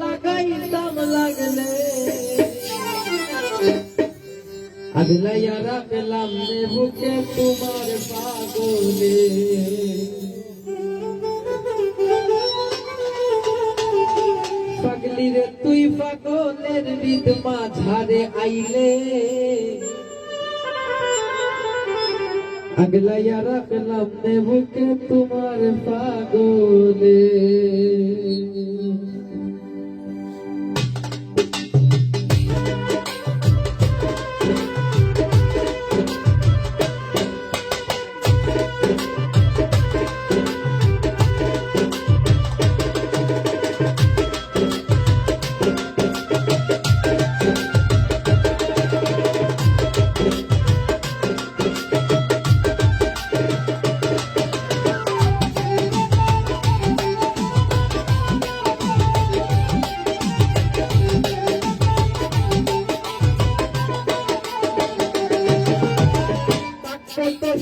লাগাইতাম লাগলে আগলাইয়ারা পেলাম রে বুকে তোমার পাগলে পাগলি রে তুই পাগলের বিদ মাঝারে আইলে আগলাইয়ারা পেলাম নেবুকে তোমার পাগলে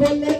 বললেন